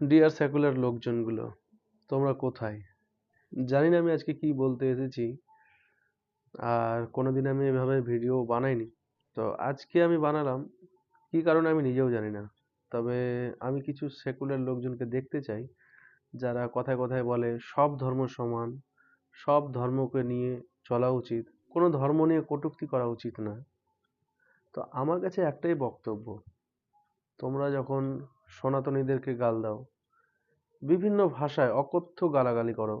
Deer secular লোকজনগুলো, তোমরা কোথায়? জানি না আমি আজকে কি বলতে এসেছি, আর কোনোদিন আমি এভাবে ভিডিও বানাইনি। তো আজকে আমি বানালাম, কি কারণে আমি নিজেও জানি না। তবে আমি কিছু সেকুলার লোকজনকে দেখতে চাই, যারা কথায় কথায় বলে, সব ধর্ম সমান, সব ধর্মকে নিয়ে চলা উচিত, কোনো ধর্ম নিয়ে কটূক্তি করা উচিত না। তো আমার কাছে একটাই বক্তব্য, তোমরা যখন সনাতনীদেরকে গাল দাও। বিভিন্ন ভাষায় অকথ্য গালাগালি করো।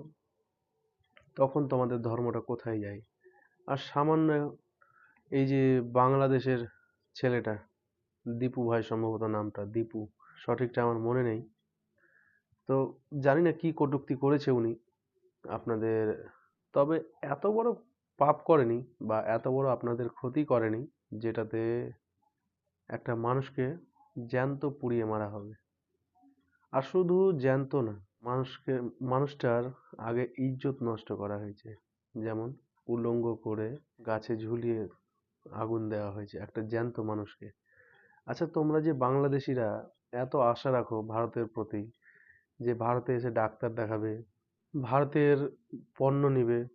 তখন তোমাদের ধর্মটা কোথায় যায়? আর সামান্য এই যে বাংলাদেশের ছেলেটা, দীপু ভাই সম্ভবত নামটা, দীপু, সঠিকটা আমার মনে নেই। তো জানি না কি কটূক্তি করেছে উনি, আপনাদের, তবে এত বড় পাপ করেনি বা এত বড় আপনাদের ক্ষতি করেনি, যেটাতে একটা মানুষকে জ্যান্ত পুড়িয়ে মারা হবে। আর শুধু জ্যান্ত না, মানুষকে, মানুষটার আগে ইজ্জত নষ্ট করা হয়েছে। যেমন উলঙ্গ করে গাছে ঝুলিয়ে আগুন দেওয়া হয়েছে একটা জ্যান্ত মানুষকে। আচ্ছা তোমরা যে বাংলাদেশিরা, এত আশা রাখো ভারতের প্রতি যে ভারতে এসে ডাক্তার দেখাবে, ভারতের পণ্য নিবে,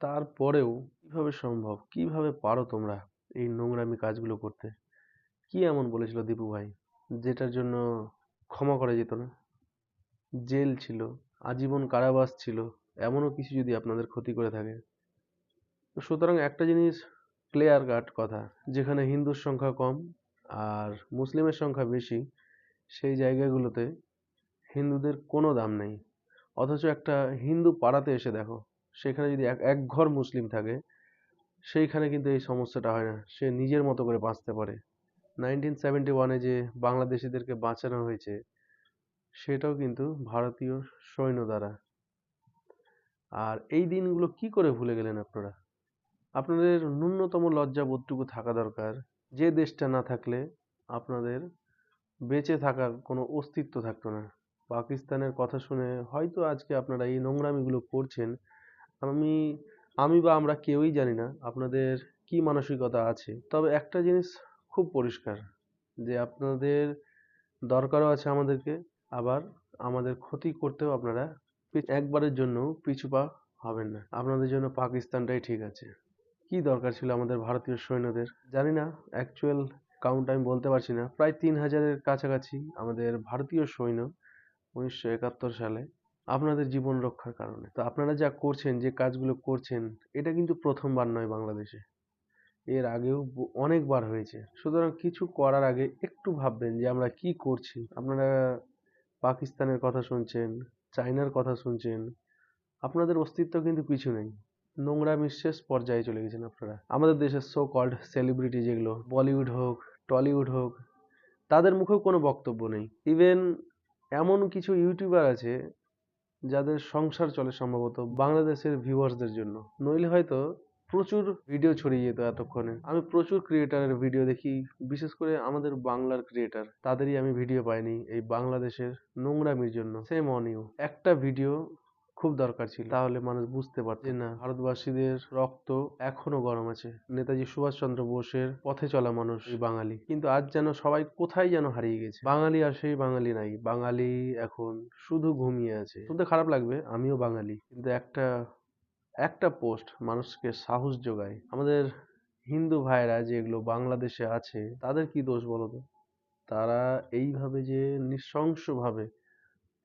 তারপরেও কীভাবে সম্ভব, কীভাবে পারো তোমরা এই নোংরামি কাজগুলো করতে? কি এমন বলেছিল দীপু ভাই? যেটার জন্য ক্ষমা করা যেত না? জেল ছিল, আজীবন কারাবাস ছিল, এমনও কিছু যদি আপনাদের ক্ষতি করে থাকে। সুতরাং একটা জিনিস ক্লিয়ার কাট কথা, যেখানে হিন্দুর সংখ্যা কম আর মুসলিমের সংখ্যা বেশি, সেই জায়গাগুলোতে হিন্দুদের কোনো দাম নেই। অথচ একটা হিন্দু পাড়াতে এসে দেখো, সেখানে যদি এক এক ঘর মুসলিম থাকে, সেইখানে কিন্তু এই সমস্যাটা হয় না। সে নিজের মতো করে বাঁচতে পারে। নাইনটিন সেভেন্টি ওয়ানে যে বাংলাদেশিদেরকে বাঁচানো হয়েছে, সেটাও কিন্তু ভারতীয় সৈন্য দ্বারা। আর এই দিনগুলো কি করে ভুলে গেলেন আপনারা? আপনাদের ন্যূনতম লজ্জা বোধটুকু থাকা দরকার। যে দেশটা না থাকলে আপনাদের বেঁচে থাকার কোনো অস্তিত্ব থাকতো না। পাকিস্তানের কথা শুনে হয়তো আজকে আপনারা এই নোংরামিগুলো করছেন। আমি আমি বা আমরা কেউই জানি না আপনাদের কি মানসিকতা আছে। তবে একটা জিনিস খুব পরিষ্কার যে আপনাদের দরকারও আছে আমাদেরকে, আবার আমাদের ক্ষতি করতেও আপনারা একবারের জন্য পিছু পা হবেন না। আপনাদের জন্য পাকিস্তানটাই ঠিক আছে। কি দরকার ছিল আমাদের ভারতীয় সৈন্যদের? জানি না অ্যাকচুয়াল কাউন্ট আমি বলতে পারছি না। প্রায় তিন হাজারের কাছাকাছি আমাদের ভারতীয় সৈন্য উনিশশো একাত্তর সালে আপনাদের জীবন রক্ষার কারণে। তো আপনারা যা করছেন, যে কাজগুলো করছেন, এটা কিন্তু প্রথমবার নয় বাংলাদেশে। এর আগেও অনেকবার হয়েছে। সুতরাং কিছু করার আগে একটু ভাববেন যে আমরা কি করছি। আপনারা পাকিস্তানের কথা শুনছেন, চায়নার কথা শুনছেন, আপনাদের অস্তিত্ব কিন্তু কিছু নেই। নোংরা শেষ পর্যায়ে চলে গেছেন আপনারা। আমাদের দেশের সো কল্ড সেলিব্রিটি যেগুলো বলিউড হোক টলিউড হোক, তাদের মুখেও কোনো বক্তব্য নেই। ইভেন এমন কিছু ইউটিউবার আছে, যাদের সংসার চলে সম্ভবত বাংলাদেশের ভিউয়ার্সদের জন্য। নইলে হয়তো প্রচুর ভিডিও ছড়িয়ে যেত এতক্ষণে। আমি প্রচুর ক্রিয়েটারের ভিডিও দেখি, বিশেষ করে আমাদের বাংলার ক্রিয়েটার তাদেরই আমি ভিডিও পাইনি এই বাংলাদেশের নোংরামির জন্য। সেম অন ইউ একটা ভিডিও খুব দরকার ছিল, তাহলে মানুষ বুঝতে পারত না, ভারতবাসীদের রক্ত এখনও গরম আছে। নেতাজি সুভাষচন্দ্র বোসের পথে চলা মানুষ বাঙালি। কিন্তু আজ যেন সবাই কোথায় যেন হারিয়ে গেছে। বাঙালি আর সেই বাঙালি নাই। বাঙালি এখন শুধু ঘুমিয়ে আছে। শুনতে খারাপ লাগবে, আমিও বাঙালি। কিন্তু একটা একটা পোস্ট মানুষকে সাহস যোগায়। আমাদের হিন্দু ভাইরা যেগুলো বাংলাদেশে আছে, তাদের কি দোষ বলতো তারা এইভাবে যে নৃশংসভাবে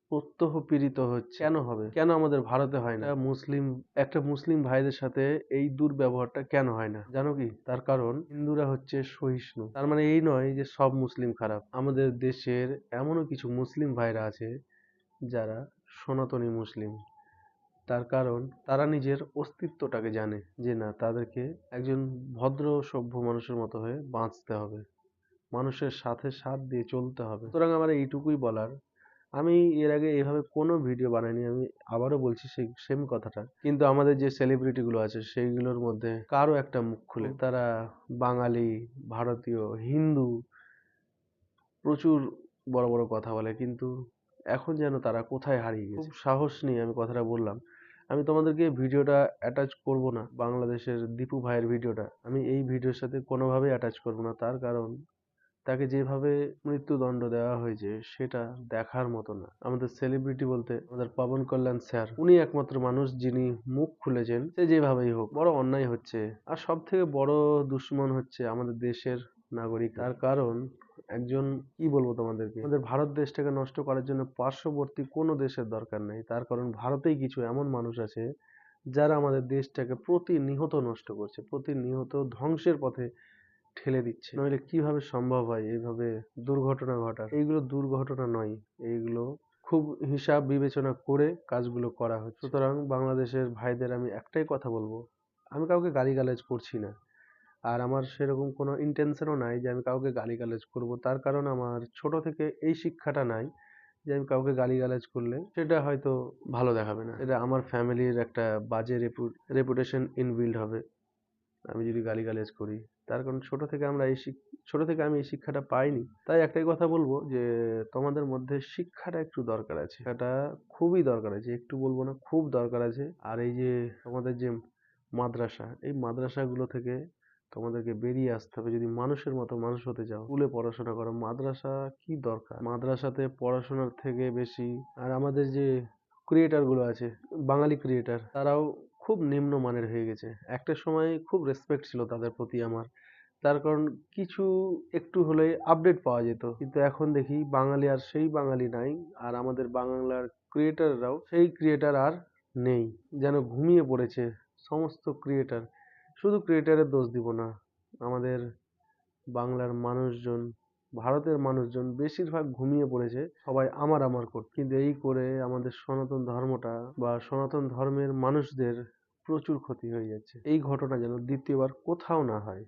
প্রত্যহ পীড়িত হচ্ছে, কেন হবে? কেন আমাদের ভারতে হয় না? মুসলিম, একটা মুসলিম ভাইদের সাথে এই দুর্ব্যবহারটা কেন হয় না? জানো কি? তার কারণ হিন্দুরা হচ্ছে সহিষ্ণু। তার মানে এই নয় যে সব মুসলিম খারাপ। আমাদের দেশের এমনও কিছু মুসলিম ভাইরা আছে যারা সনাতনী মুসলিম। তার কারণ তারা নিজের অস্তিত্বটাকে জানে যে না তাদেরকে একজন ভদ্র সভ্য মানুষের মতো হয়ে বাঁচতে হবে। মানুষের সাথে সাথ দিয়ে চলতে হবে। সুতরাং আমার এইটুকুই বলার। আমি এর আগে এভাবে কোনো ভিডিও বানাইনি আমি আবারও বলছি সেই সেম কথাটা। কিন্তু আমাদের যে সেলিব্রিটিগুলো আছে সেইগুলোর মধ্যে কারও একটা মুখ খুলে। তারা বাঙালি ভারতীয় হিন্দু প্রচুর বড় বড় কথা বলে। কিন্তু এখন যেন তারা কোথায় হারিয়ে গেছে। খুব সাহস নিয়ে আমি কথাটা বললাম। আমি তোমাদেরকে ভিডিওটা অ্যাটাচ করব না বাংলাদেশের দীপু ভাইয়ের ভিডিওটা। আমি এই ভিডিওর সাথে কোনোভাবেই অ্যাটাচ করব না। তার কারণ তাকে যেভাবে মৃত্যুদণ্ড দেওয়া হয়েছে সেটা দেখার মতো না। আমাদের সেলিব্রিটি বলতে আমাদের পবন কল্যাণ স্যার উনি একমাত্র মানুষ যিনি মুখ খুলেছেন। সে যেভাবেই হোক বড় অন্যায় হচ্ছে। আর সব থেকে বড় দুশ্মন হচ্ছে আমাদের দেশের নাগরিক। তার কারণ একজন, কি বলব তোমাদেরকে? আমাদের ভারত দেশটাকে নষ্ট করার জন্য পার্শ্ববর্তী কোনো দেশের দরকার নেই। তার কারণ ভারতেই কিছু এমন মানুষ আছে, যারা আমাদের দেশটাকে প্রতিনিয়ত নষ্ট করছে, প্রতিনিয়ত ধ্বংসের পথে ঠেলে দিচ্ছে। নইলে কীভাবে সম্ভব হয় এইভাবে দুর্ঘটনা ঘটার? এইগুলো দুর্ঘটনা নয়, এইগুলো খুব হিসাব বিবেচনা করে কাজগুলো করা হচ্ছে। সুতরাং বাংলাদেশের ভাইদের আমি একটাই কথা বলব, আমি কাউকে গালিগালাজ করছি না। আর আমার সেরকম কোনো ইন্টেনশনও নাই যে আমি কাউকে গালিগালাজ করব। তার কারণ আমার ছোট থেকে এই শিক্ষাটা নাই যে আমি কাউকে গালিগালাজ করলে সেটা হয়তো ভালো দেখাবে না। এটা আমার ফ্যামিলির একটা বাজে রেপুটেশন ইনবিল্ড হবে। আমি যদি গালিগালাজ করি, তার কারণ ছোট থেকে আমরা এই ছোট থেকে আমি এই শিক্ষাটা পাইনি। তাই একটাই কথা বলব যে তোমাদের মধ্যে শিক্ষাটা একটু দরকার আছে। সেটা খুবই দরকার আছে, একটু বলব না, খুব দরকার আছে। আর এই যে তোমাদের যে মাদ্রাসা, এই মাদ্রাসাগুলো থেকে তোমাদেরকে বেরিয়ে আসতে হবে। যদি মানুষের মতো মানুষ হতে চাও, স্কুলে পড়াশোনা করো, মাদ্রাসা কি দরকার? মাদ্রাসাতে পড়াশোনার থেকে বেশি, আর আমাদের যে ক্রিয়েটারগুলো আছে, বাঙালি ক্রিয়েটার তারাও খুব নিম্নমানের হয়ে গেছে। একটা সময় খুব রেসপেক্ট ছিল তাদের প্রতি আমার। তার কারণ কিছু একটু হলে আপডেট পাওয়া যেত। কিন্তু এখন দেখি বাঙালি আর সেই বাঙালি নাই, আর আমাদের বাংলার ক্রিয়েটাররাও সেই ক্রিয়েটার আর নেই। যেন ঘুমিয়ে পড়েছে সমস্ত ক্রিয়েটার শুধু ক্রিয়েটারের দোষ দিব না, আমাদের বাংলার মানুষজন, ভারতের মানুষজন বেশিরভাগ ঘুমিয়ে পড়েছে, সবাই আমার আমার করতে কিন্তু এই করে আমাদের সনাতন ধর্মটা বা সনাতন ধর্মের মানুষদের প্রচুর ক্ষতি হয়ে যাচ্ছে। এই ঘটনা যেন দ্বিতীয়বার কোথাও না হয়।